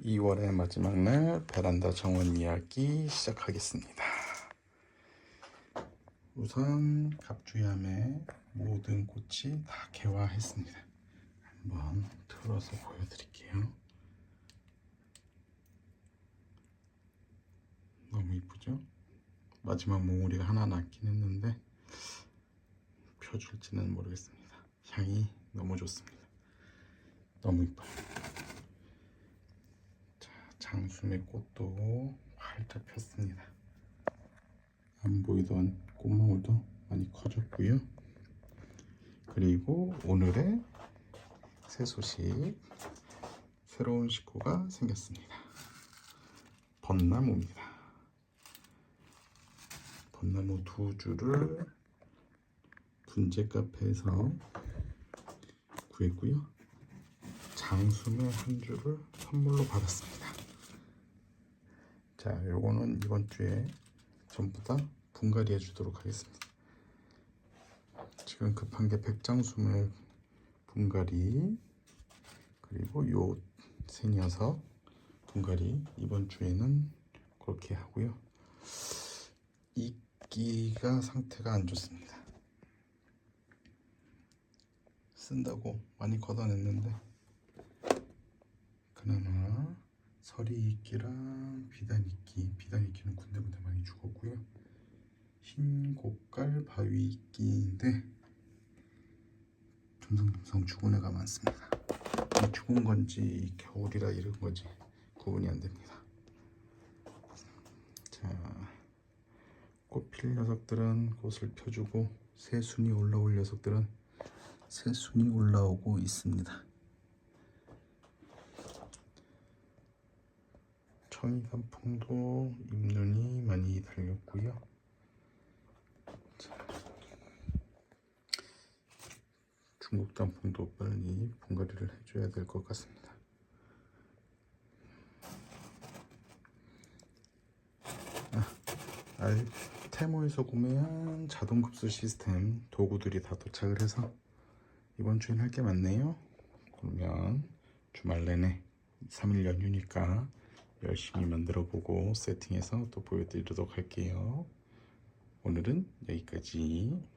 2월의 마지막 날 베란다 정원 이야기 시작하겠습니다. 우선 갑주야의 모든 꽃이 다 개화했습니다. 한번 틀어서 보여드릴게요. 너무 이쁘죠? 마지막 몽우리가 하나 남긴 했는데 펴줄지는 모르겠습니다. 향이 너무 좋습니다. 너무 이뻐요. 자, 장수의 꽃도 활짝 폈습니다. 안 보이던 꽃망울도 많이 커졌고요. 그리고 오늘의 새 소식 새로운 식구가 생겼습니다. 벚나무입니다. 벚나무 두 줄을 분재 카페에서 구했고요. 장수매 한 줄을 선물로 받았습니다. 자, 요거는 이번 주에 전부 다 분갈이 해주도록 하겠습니다. 지금 급한 게 백장수매 분갈이 그리고 요새 녀석 분갈이 이번 주에는 그렇게 하고요. 이끼가 상태가 안 좋습니다. 쓴다고 많이 걷어냈는데 그나마 서리 이끼랑 비단 이끼, 비단 이끼는 군데군데 많이 죽었고요. 흰 고깔 바위 이끼인데 듬성듬성 죽은 애가 많습니다. 이 죽은 건지 겨울이라 이런 건지 구분이 안 됩니다. 자, 꽃필 녀석들은 꽃을 펴주고 새순이 올라올 녀석들은 새순이 올라오고 있습니다. 청이 단풍도 잎눈이 많이 달렸고요. 자, 중국 단풍도 빨리 분갈이를 해줘야 될 것 같습니다. 아, 알 테모에서 구매한 자동급수 시스템 도구들이 다 도착을 해서 이번 주엔 할 게 많네요. 그러면 주말 내내 3일 연휴니까 열심히 만들어 보고 세팅해서 또 보여드리도록 할게요. 오늘은 여기까지.